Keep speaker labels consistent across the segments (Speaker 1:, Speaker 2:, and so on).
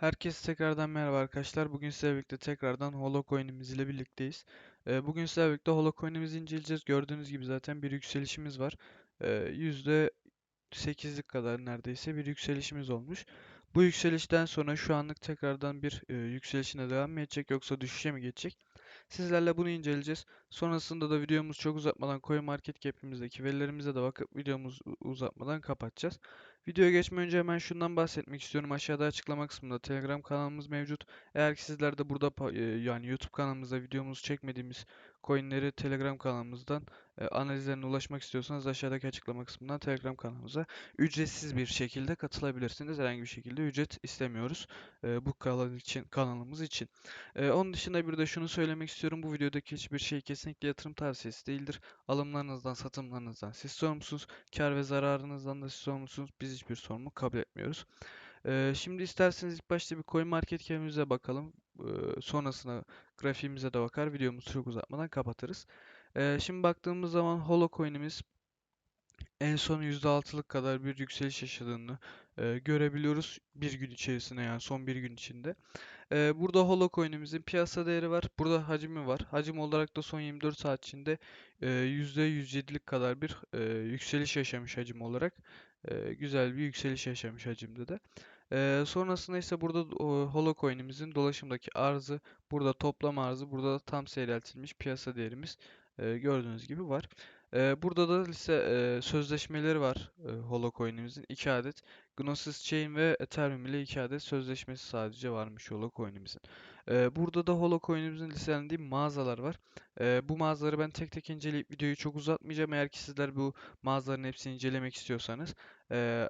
Speaker 1: Herkese tekrardan merhaba arkadaşlar. Bugün sizlerle birlikte tekrardan Holocoin'imiz ile birlikteyiz. Ee, bugün sizlerle birlikte Holocoin'imizi inceleyeceğiz. Gördüğünüz gibi zaten bir yükselişimiz var. Ee, %8'lik kadar neredeyse bir yükselişimiz olmuş. Bu yükselişten sonra şu anlık tekrardan bir e, yükselişine devam mı edecek yoksa düşüşe mi geçecek? Sizlerle bunu inceleyeceğiz. Sonrasında da videomuz çok uzatmadan CoinMarketCap'imizdeki verilerimize de bakıp videomuzu uzatmadan kapatacağız. Videoya geçmeden önce hemen şundan bahsetmek istiyorum. Aşağıda açıklama kısmında Telegram kanalımız mevcut. Eğer ki sizler de burada e, yani YouTube kanalımızda videomuzu çekmediğimiz coinleri Telegram kanalımızdan analizlerine ulaşmak istiyorsanız aşağıdaki açıklama kısmından Telegram kanalımıza ücretsiz bir şekilde katılabilirsiniz. Herhangi bir şekilde ücret istemiyoruz e, bu kanal için kanalımız için. E, onun dışında bir de şunu söylemek istiyorum. Bu videodaki hiçbir şey kesinlikle yatırım tavsiyesi değildir. Alımlarınızdan, satımlarınızdan siz sorumlusunuz. Kar ve zararınızdan da siz sorumlusunuz. Biz hiçbir sorumluluk kabul etmiyoruz. Ee, şimdi isterseniz ilk başta bir coin market cap'imize bakalım. Ee, sonrasında grafiğimize de bakar. Videomuzu çok uzatmadan kapatırız. Ee, şimdi baktığımız zaman Holocoin'imiz en son %6'lık kadar bir yükseliş yaşadığını e, görebiliyoruz bir gün içerisinde yani son bir gün içinde. Ee, burada Holocoin'imizin piyasa değeri var. Burada hacmi var. Hacim olarak da son 24 saat içinde e, %107'lik kadar bir e, yükseliş yaşamış hacim olarak. E, güzel bir yükseliş yaşamış hacimde de. E, sonrasında ise burada o, Holocoin'imizin dolaşımdaki arzı, burada toplam arzı, burada da tam seyreltilmiş piyasa değerimiz e, gördüğünüz gibi var. E, burada da ise e, sözleşmeleri var e, Holocoin'imizin 2 adet. Gnosis Chain ve Ethereum ile 2 adet sözleşmesi sadece varmış Holocoin'imizin. E, burada da Holocoin'imizin listelendiği mağazalar var. E, bu mağazaları ben tek tek inceleyip videoyu çok uzatmayacağım. Eğer ki sizler bu mağazaların hepsini incelemek istiyorsanız e,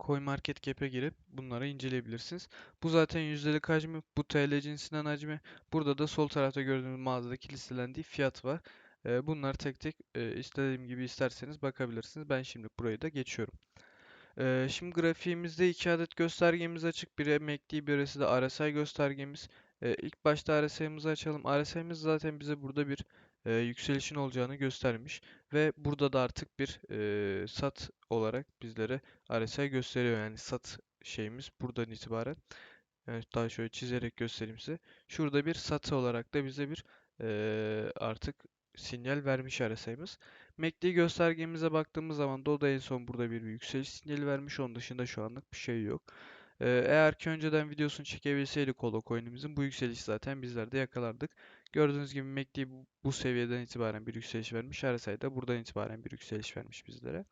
Speaker 1: CoinMarketCap'e girip bunları inceleyebilirsiniz. Bu zaten yüzdelik hacmi, bu TL cinsinden hacmi. Burada da sol tarafta gördüğünüz mağazadaki listelendiği fiyat var. Ee, bunları tek tek e, istediğim gibi isterseniz bakabilirsiniz. Ben şimdi burayı da geçiyorum. Ee, şimdi grafiğimizde iki adet göstergemiz açık. Biri MACD, birisi de RSI göstergemiz. Ee, ilk başta RSI'mizi açalım. RSI'miz zaten bize burada bir e, yükselişin olacağını göstermiş. Ve burada da artık bir e, sat olarak bizlere RSI gösteriyor. Yani sat şeyimiz buradan itibaren. Yani daha şöyle çizerek göstereyim size. Şurada bir satı olarak da bize bir e, artık sinyal vermiş RSI'miz. MACD göstergemize baktığımız zaman da o da en son burada bir yükseliş sinyali vermiş. Onun dışında şu anlık bir şey yok. Ee, eğer ki önceden videosunu çekebilseydik Holocoin'imizin bu yükselişi zaten bizler de yakalardık. Gördüğünüz gibi MACD bu, seviyeden itibaren bir yükseliş vermiş. RSI de buradan itibaren bir yükseliş vermiş bizlere.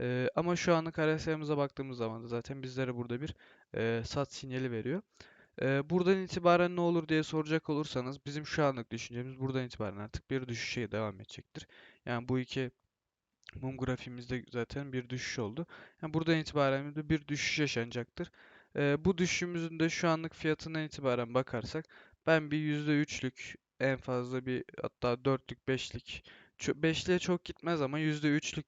Speaker 1: Ee, ama şu anlık RSI'mize baktığımız zaman da zaten bizlere burada bir e, sat sinyali veriyor. Ee, buradan itibaren ne olur diye soracak olursanız bizim şu anlık düşüncemiz buradan itibaren artık bir düşüşe devam edecektir. Yani bu iki mum grafiğimizde zaten bir düşüş oldu. Yani buradan itibaren bir düşüş yaşanacaktır. Ee, bu düşüşümüzün de şu anlık fiyatından itibaren bakarsak ben bir %3'lük en fazla bir hatta 4'lük 5'lik 5'liğe çok gitmez ama %3'lük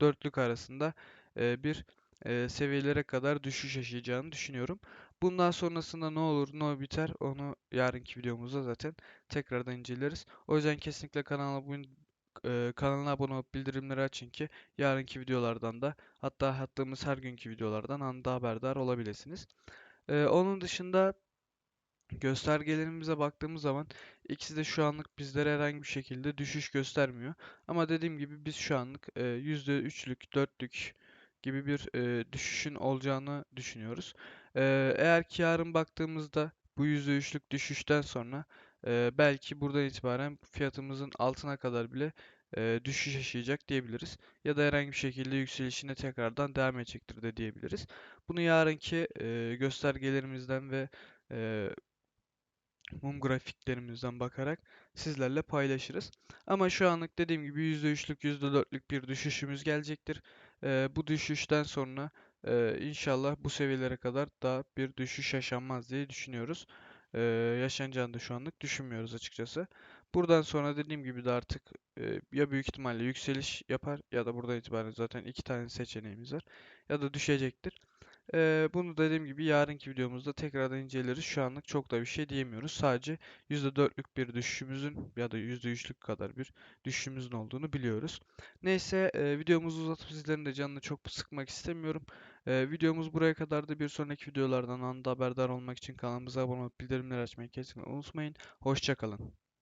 Speaker 1: 4'lük arasında e, bir e, seviyelere kadar düşüş yaşayacağını düşünüyorum. Bundan sonrasında ne olur ne biter onu yarınki videomuzda zaten tekrardan inceleriz. O yüzden kesinlikle kanala abone, e, kanalına abone olup bildirimleri açın ki yarınki videolardan da hatta attığımız her günkü videolardan anında haberdar olabilirsiniz. E, onun dışında göstergelerimize baktığımız zaman ikisi de şu anlık bizlere herhangi bir şekilde düşüş göstermiyor. Ama dediğim gibi biz şu anlık e, %3'lük, 4'lük gibi bir e, düşüşün olacağını düşünüyoruz. E, eğer ki yarın baktığımızda bu %3'lük düşüşten sonra e, belki buradan itibaren fiyatımızın altına kadar bile düşüş yaşayacak diyebiliriz. Ya da herhangi bir şekilde yükselişine tekrardan devam edecektir de diyebiliriz. Bunu yarınki göstergelerimizden ve mum grafiklerimizden bakarak sizlerle paylaşırız. Ama şu anlık dediğim gibi %3'lük %4'lük bir düşüşümüz gelecektir. Ee, bu düşüşten sonra e, inşallah bu seviyelere kadar daha bir düşüş yaşanmaz diye düşünüyoruz. Ee, yaşanacağını da şu anlık düşünmüyoruz açıkçası. Buradan sonra dediğim gibi de artık e, ya büyük ihtimalle yükseliş yapar ya da buradan itibaren zaten iki tane seçeneğimiz var. Ya da düşecektir. Ee, bunu dediğim gibi yarınki videomuzda tekrardan inceleriz. Şu anlık çok da bir şey diyemiyoruz. Sadece %4'lük bir düşüşümüzün ya da %3'lük kadar bir düşüşümüzün olduğunu biliyoruz. Neyse e, videomuzu uzatıp sizlerin de canını çok sıkmak istemiyorum. Ee, videomuz buraya kadardı. Bir sonraki videolardan anında haberdar olmak için kanalımıza abone olup bildirimleri açmayı kesinlikle unutmayın. Hoşça kalın.